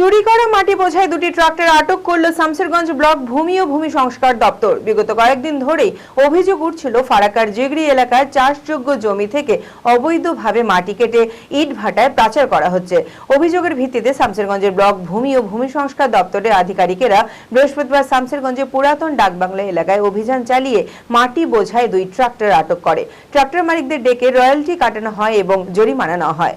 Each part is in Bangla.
চুরি করা মাটি বোঝাই দুটি ট্রাক্টর আটক করল শামসেরগঞ্জ ব্লক ভূমি ও ভূমি সংস্কার দপ্তর। বিগত কয়েকদিন ধরেই অভিযোগ উঠছিল ফারাকার জিগড়ি এলাকায় চাষযোগ্য জমি থেকে অবৈধভাবে মাটি কেটে ইট ভাটায় পাচার করা হচ্ছে। অভিযোগের ভিত্তিতে শামসেরগঞ্জের ব্লক ভূমি ও ভূমি সংস্কার দপ্তরের আধিকারিকেরা বৃহস্পতিবার শামসেরগঞ্জে পুরাতন ডাকবাংলা এলাকায় অভিযান চালিয়ে মাটি বোঝায় দুই ট্রাক্টর আটক করে। ট্রাক্টর মালিকদের ডেকে রয়্যালটি কাটানো হয় এবং জরিমানা নেওয়া হয়।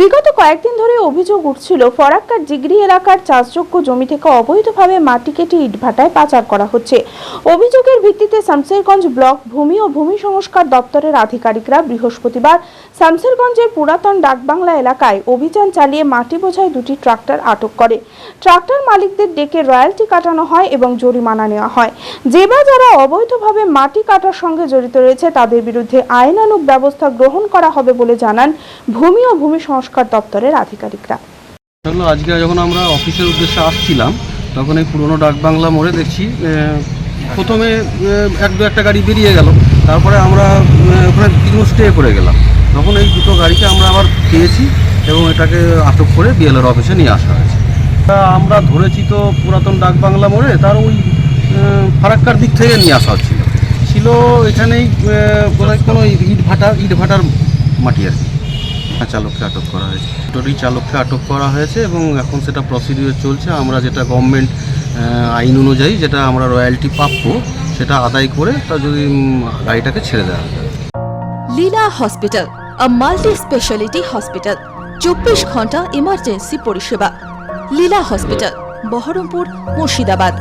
বিগত কয়েকদিন ধরে অভিযোগ উঠছিল, ফরাক্কার জিগরি এলাকার চাষযোগ্য জমি থেকে অবৈধভাবে মাটি কেটে ইটভাটায় পাচার করা হচ্ছে। অভিযোগের ভিত্তিতে শামসেরগঞ্জ ব্লক ভূমি ও ভূমি সংস্কার দপ্তরের আধিকারিকরা বৃহস্পতিবার শামসেরগঞ্জের পুরাতন ডাকবাংলা এলাকায় অভিযান চালিয়ে মাটি বোঝায় দুটি ট্রাক্টর আটক করে। ট্রাক্টর মালিকদের ডেকে রয়্যালটি কাটানো হয় এবং জরিমানা নেওয়া হয়। যে বা যারা অবৈধভাবে মাটি কাটার সঙ্গে জড়িত রয়েছে, তাদের বিরুদ্ধে আইনানুগ ব্যবস্থা গ্রহণ করা হবে বলে জানান ভূমি ও ভূমি সংস্কার দপ্তরের আধিকারিকরা। আজকে যখন আমরা অফিসের উদ্দেশ্যে আসছিলাম, তখন এই পুরনো ডাকবাংলা মোড়ে দেখছি প্রথমে এক দু একটা গাড়ি বেরিয়ে গেল, তারপরে আমরা ওখানে কিছু স্টে করে গেলাম। তখন এই দুটো গাড়িকে আমরা আবার পেয়েছি এবং এটাকে আটক করে বিএলআর অফিসে নিয়ে আসা হয়েছে। আমরা ধরেছি তো পুরাতন ডাকবাংলা মোড়ে, তার ওই ফারাক্কার দিক থেকে নিয়ে আসা হচ্ছিল। ছিল এখানেই কোনো ইট ভাটা ইট ভাটার মাটি আর কি। চালককে আটক করা হয়েছে। টোটালি চালককে আটক করা হয়েছে এবং এখন সেটা প্রসিডিওর চলছে। আমরা যেটা গভর্নমেন্ট আইন অনুযায়ী যেটা আমরা রয়্যালটি প্রাপ্য সেটা আদায় করে তা যদি গাড়িটাকে ছেড়ে দেওয়া হয় Leela hospital a multi speciality hospital চব্বিশ ঘণ্টা ইমার্জেন্সি পরিষেবা। লীলা হসপিটাল, বহরমপুর, মুর্শিদাবাদ।